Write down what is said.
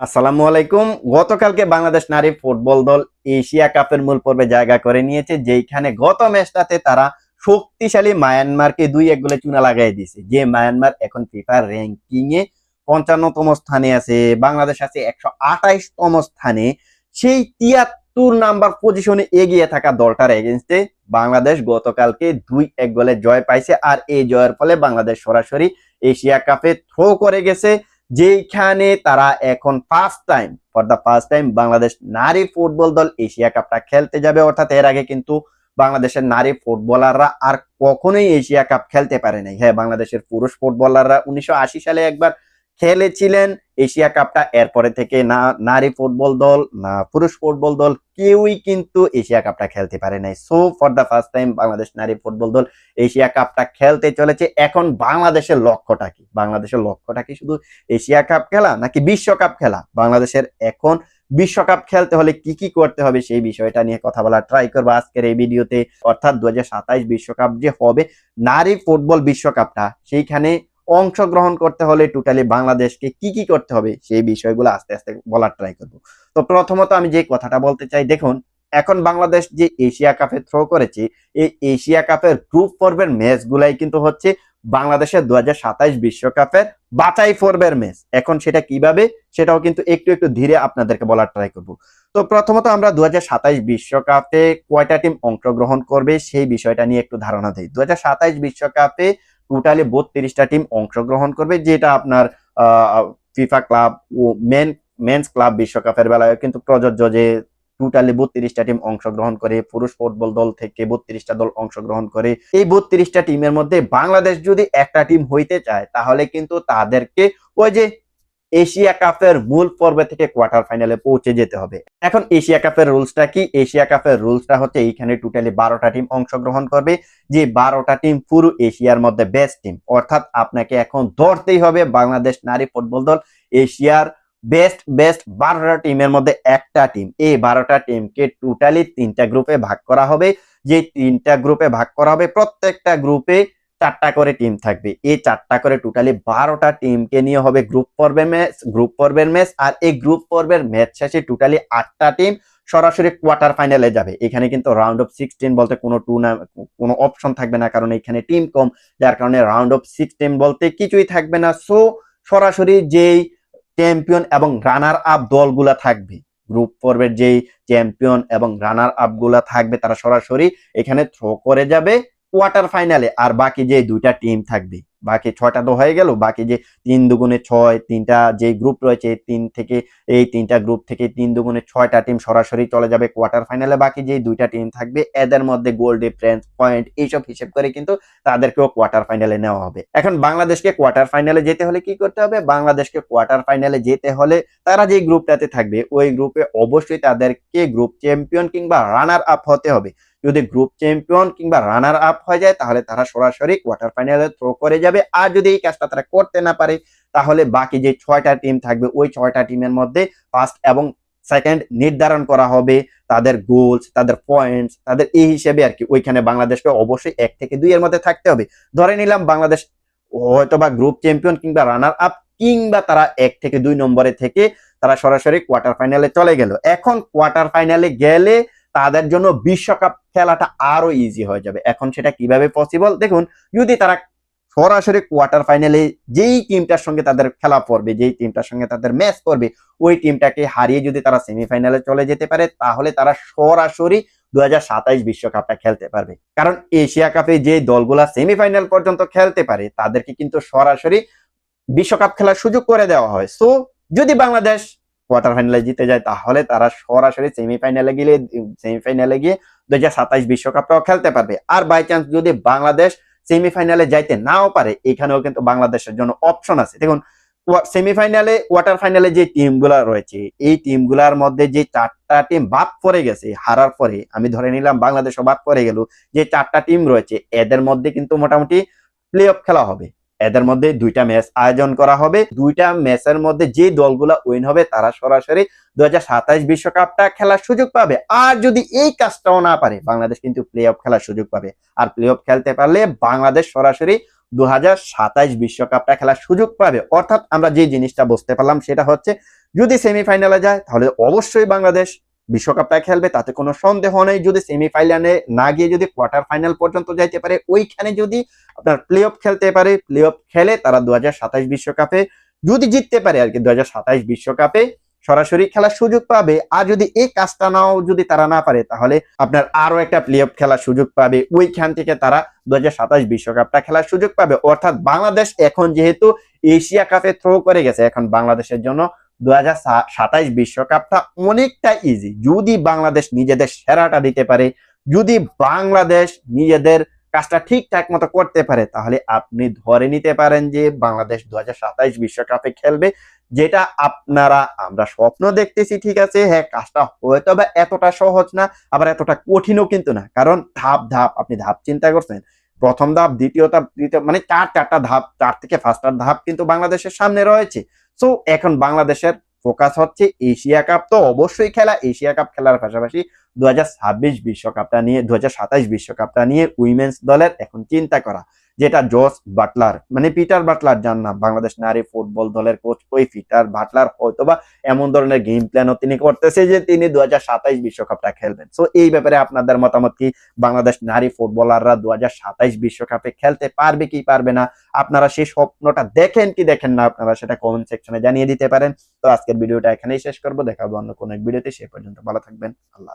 আসসালামু আলাইকুম। গতকালকে বাংলাদেশ নারী ফুটবল দল এশিয়া কাপের মূল পর্বে জায়গা করে নিয়েছে যেখানে গত ম্যাচটাতে তারা শক্তিশালী মায়ানমারকে দুই এক গোলে চুনা লাগাই দিয়েছে। যে মায়ানমার এখন ফিফার র্যাঙ্কিং এ পঞ্চান্নতম স্থানে আছে, বাংলাদেশ আছে একশো আঠাইশতম স্থানে। সেই তিয়াত্তর নাম্বার পজিশনে এগিয়ে থাকা দলটার এগেনস্টে বাংলাদেশ গতকালকে দুই এক গোলে জয় পাইছে। আর এই জয়ের ফলে বাংলাদেশ সরাসরি এশিয়া কাপে থ্রো করে গেছে। যেখানে তারা এখন first time for the first time Bangladesh নারী ফুটবল দল এশিয়া কাপটা খেলতে যাবে। অর্থাৎ এর আগে কিন্তু বাংলাদেশের নারী ফুটবলাররা আর কখনোই এশিয়া কাপ খেলতে পারে নাই। হ্যাঁ বাংলাদেশের পুরুষ ফুটবলাররা উনিশশো আশি সালে একবার খেলেছিলেন এশিয়া কাপটা। এরপরে থেকে না, নারী ফুটবল দল, না পুরুষ ফুটবল দল, কেউই কিন্তু এশিয়া কাপটা খেলতে পারে নাই। So for the first time Bangladesh নারী ফুটবল দল এশিয়া কাপটা খেলতে চলেছে। এখন বাংলাদেশের লক্ষ্যটা কি? বাংলাদেশের লক্ষ্যটা কি শুধু এশিয়া কাপ খেলা, নাকি বিশ্বকাপ খেলা? বাংলাদেশের এখন বিশ্বকাপ খেলতে হলে কি কি করতে হবে সেই বিষয়টা নিয়ে কথা বলা ট্রাই করব আজকের এই ভিডিওতে। অর্থাৎ দু বিশ্বকাপ যে হবে, নারী ফুটবল বিশ্বকাপটা, সেইখানে অংশগ্রহণ করতে হলে টোটালি বাংলাদেশকে কি কি করতে হবে সেই বিষয়গুলো আস্তে আস্তে বলার ট্রাই করব। তো প্রথমত আমি যে কথাটা বলতে চাই, দেখুন, এখন বাংলাদেশ যে এশিয়া কাপে থ্রো করেছে, এই এশিয়া কাপের গ্রুপ পর্বের ম্যাচ গুলাই কিন্তু হচ্ছে বাংলাদেশের দু বিশ্বকাপের বাছাই পর্বের ম্যাচ এখন সেটা কীভাবে, সেটাও কিন্তু একটু একটু ধীরে আপনাদেরকে বলার ট্রাই করব। তো প্রথমত আমরা দু বিশ্বকাপে কয়টা টিম অংশগ্রহণ করবে সেই বিষয়টা নিয়ে একটু ধারণা দিই। দু বিশ্বকাপে টোটালি বত্রিশটা টিম অংশগ্রহণ করবে, যেটা আপনার ফিফা ক্লাব ও মেন মেন্স ক্লাব বিশ্বকাপের বেলায় কিন্তু প্রযোজ্য যে টোটালি বত্রিশটা টিম অংশগ্রহণ করে, পুরুষ ফুটবল দল থেকে বত্রিশটা দল অংশগ্রহণ করে। এই বত্রিশটা টিমের মধ্যে বাংলাদেশ যদি একটা টিম হইতে চায়, তাহলে কিন্তু তাদেরকে ওই যে এশিয়া কাপের মূল পর্বে থেকে কোয়ার্টার ফাইনালে পৌঁছে যেতে হবে। এখন এশিয়া কাপের রুলসটা কি? এশিয়া কাপের রুলসটা হচ্ছে এইখানে টোটালি বারোটা টিম অংশগ্রহণ করবে। যে বারোটা টিম পুরো এশিয়ার মধ্যে বেস্ট টিম অর্থাৎ আপনাকে এখন ধরতেই হবে বাংলাদেশ নারী ফুটবল দল এশিয়ার বেস্ট বেস্ট বারোটা টিমের মধ্যে একটা টিম এই বারোটা টিমকে টোটালি তিনটা গ্রুপে ভাগ করা হবে। যে তিনটা গ্রুপে ভাগ করা হবে, প্রত্যেকটা গ্রুপে চারটা করে টিম থাকবে। এই চারটা করে টোটালি বারোটা টিমকে নিয়ে হবে গ্রুপ পর্বের ম্যাচ গ্রুপ পর্বের ম্যাচ আর এই গ্রুপ পর্বের ম্যাচ শেষে টোটালি আটটা টিম সরাসরি কোয়ার্টার ফাইনালে যাবে। এখানে কিন্তু রাউন্ড অফ সিক্সটিন বলতে কোনো টুর্না কোনো অপশন থাকবে না, কারণ এখানে টিম কম, যার কারণে রাউন্ড অফ সিক্সটিন বলতে কিছুই থাকবে না। সো সরাসরি যেই চ্যাম্পিয়ন এবং রানার আপ দলগুলা থাকবে গ্রুপ পর্বের যেই চ্যাম্পিয়ন এবং রানার আপগুলা থাকবে, তারা সরাসরি এখানে থ্রো করে যাবে। কোয়ার্টার ফাইনালে আর বাকি যে দুইটা টিম থাকবে, বাকি ছয়টা তো হয়ে গেল, বাকি যে তিন দুগুণে ছয়, তিনটা যে গ্রুপ রয়েছে, তিন থেকে, এই তিনটা গ্রুপ থেকে তিন দুগুণে ছয়টা টিম সরাসরি চলে যাবে কোয়ার্টার ফাইনালে বাকি যে দুইটা টিম থাকবে, এদের মধ্যে গোল ডিফারেন্স পয়েন্ট এইসব হিসেব করে কিন্তু তাদেরকেও কোয়ার্টার ফাইনালে নেওয়া হবে। এখন বাংলাদেশকে কোয়ার্টার ফাইনালে যেতে হলে কি করতে হবে? বাংলাদেশকে কোয়ার্টার ফাইনালে যেতে হলে তারা যে গ্রুপটাতে থাকবে, ওই গ্রুপে অবশ্যই তাদেরকে গ্রুপ চ্যাম্পিয়ন কিংবা রানার আপ হতে হবে। যদি গ্রুপ চ্যাম্পিয়ন কিংবা রানার আপ হয়ে যায়, তাহলে তারা সরাসরি কোয়ার্টার ফাইনালে থ্রো করে যাবে। আর যদি এই কাজটা তারা করতে না পারে, তাহলে বাকি যে ছয়টা টিম থাকবে, ওই ছয়টা টিমের মধ্যে ফার্স্ট এবং সেকেন্ড নির্ধারণ করা হবে তাদের গোলস তাদের পয়েন্টস তাদের এই হিসেবে আর কি। ওইখানে বাংলাদেশকে অবশ্যই এক থেকে দুই এর মধ্যে থাকতে হবে। ধরে নিলাম বাংলাদেশ হয়তো বা গ্রুপ চ্যাম্পিয়ন কিংবা রানার আপ কিংবা তারা এক থেকে দুই নম্বরে থেকে তারা সরাসরি কোয়ার্টার ফাইনালে চলে গেল। এখন কোয়ার্টার ফাইনালে গেলে তাদের জন্য বিশ্বকাপ খেলাটা আরও ইজি হয়ে যাবে। এখন সেটা কীভাবে পসিবল দেখুন, যদি তারা সরাসরি কোয়ার্টার ফাইনালে যেই টিমটার সঙ্গে তাদের খেলা পড়বে, যেই টিমটার সঙ্গে তাদের ম্যাচ করবে, ওই টিমটাকে হারিয়ে যদি তারা সেমিফাইনালে চলে যেতে পারে, তাহলে তারা সরাসরি দু বিশ্বকাপটা খেলতে পারবে। কারণ এশিয়া কাপে যে দলগুলা সেমিফাইনাল পর্যন্ত খেলতে পারে, তাদেরকে কিন্তু সরাসরি বিশ্বকাপ খেলার সুযোগ করে দেওয়া হয়। সো যদি বাংলাদেশ কোয়ার্টার ফাইনালে জিতে যায়, তাহলে তারা সরাসরি সেমিফাইনালে গেলে সেমিফাইনালে গিয়ে দু হাজার সাতাইশ বিশ্বকাপটাও খেলতে পারবে। আর বাই চান্স যদি বাংলাদেশ সেমিফাইনালে যাইতে নাও পারে, এখানেও কিন্তু বাংলাদেশের জন্য অপশন আছে। দেখুন সেমিফাইনালে কোয়ার্টার ফাইনালে যে টিমগুলা রয়েছে, এই টিমগুলার মধ্যে যে চারটা টিম বাদ পড়ে গেছে, হারার পরে, আমি ধরে নিলাম বাংলাদেশও বাদ পড়ে গেল, যে চারটা টিম রয়েছে, এদের মধ্যে কিন্তু মোটামুটি প্লে অফ খেলা হবে। এদের মধ্যে দুইটা ম্যাচ আয়োজন করা হবে। দুইটা ম্যাচের মধ্যে যে দলগুলা উইন হবে তারা সরাসরি দু বিশ্বকাপটা খেলার সুযোগ পাবে। আর যদি এই কাজটাও না পারে, বাংলাদেশ কিন্তু প্লে অফ খেলার সুযোগ পাবে। আর প্লে অফ খেলতে পারলে বাংলাদেশ সরাসরি দু বিশ্বকাপটা খেলার সুযোগ পাবে। অর্থাৎ আমরা যে জিনিসটা বুঝতে পারলাম সেটা হচ্ছে, যদি সেমিফাইনালে যায়, তাহলে অবশ্যই বাংলাদেশ বিশ্বকাপটা খেলবে, তাতে কোনো সন্দেহ নেই। যদি সেমিফাইনালে না গিয়ে যদি কোয়ার্টার ফাইনাল পর্যন্ত যাইতে পারে, ওইখানে যদি আপনার প্লে অফ খেলতে পারে প্লে অফ খেলে তারা দু বিশ্বকাপে যদি জিততে পারে আর কি দু বিশ্বকাপে সরাসরি খেলার সুযোগ পাবে। আর যদি এই কাজটা নাও যদি তারা না পারে, তাহলে আপনার আরও একটা প্লে অফ খেলার সুযোগ পাবে। ওইখান থেকে তারা দু বিশ্বকাপটা খেলার সুযোগ পাবে। অর্থাৎ বাংলাদেশ এখন যেহেতু এশিয়া কাপে থ্রো করে গেছে, এখন বাংলাদেশের জন্য দু বিশ্বকাপটা অনেকটা ইজি যদি বাংলাদেশ নিজেদের সেরাটা দিতে পারে, যদি বাংলাদেশ নিজেদের কাজটা ঠিকঠাক মতো করতে পারে, তাহলে আপনি ধরে নিতে পারেন যে বাংলাদেশ দু বিশ্বকাপে খেলবে, যেটা আপনারা, আমরা স্বপ্ন দেখতেছি, ঠিক আছে হ্যাঁ কাজটা হয়তো বা এতটা সহজ না, আবার এতটা কঠিনও কিন্তু না। কারণ ধাপ ধাপ আপনি ধাপ চিন্তা করছেন। প্রথম ধাপ, দ্বিতীয় ধাপ, তৃতীয় মানে চার চারটা ধাপ, চার থেকে পাঁচটা ধাপ কিন্তু বাংলাদেশের সামনে রয়েছে। সো এখন বাংলাদেশের ফোকাস হচ্ছে এশিয়া কাপ। তো অবশ্যই খেলা এশিয়া কাপ খেলার পাশাপাশি দু বিশ্বকাপটা নিয়ে দু বিশ্বকাপটা নিয়ে উইমেন্স দলের এখন চিন্তা করা। যেটা জস বাটলার মানে পিটার বাটলার যান না বাংলাদেশ নারী ফুটবল দলের কোচ ওই পিটার বাটলার হয়তোবা এমন ধরনের গেম প্ল্যানও তিনি করতেছে যে তিনি দু বিশ্বকাপটা খেলবেন। সো এই ব্যাপারে আপনাদের মতামত কি? বাংলাদেশ নারী ফুটবলাররা দু বিশ্বকাপে খেলতে পারবে কি পারবে না? আপনারা সেই স্বপ্নটা দেখেন কি দেখেন না, আপনারা সেটা কমেন্ট সেকশনে জানিয়ে দিতে পারেন। তো আজকের ভিডিওটা এখানেই শেষ করব দেখাবো অন্য কোনো এক ভিডিওতে, সে পর্যন্ত ভালো থাকবেন, আল্লাহ।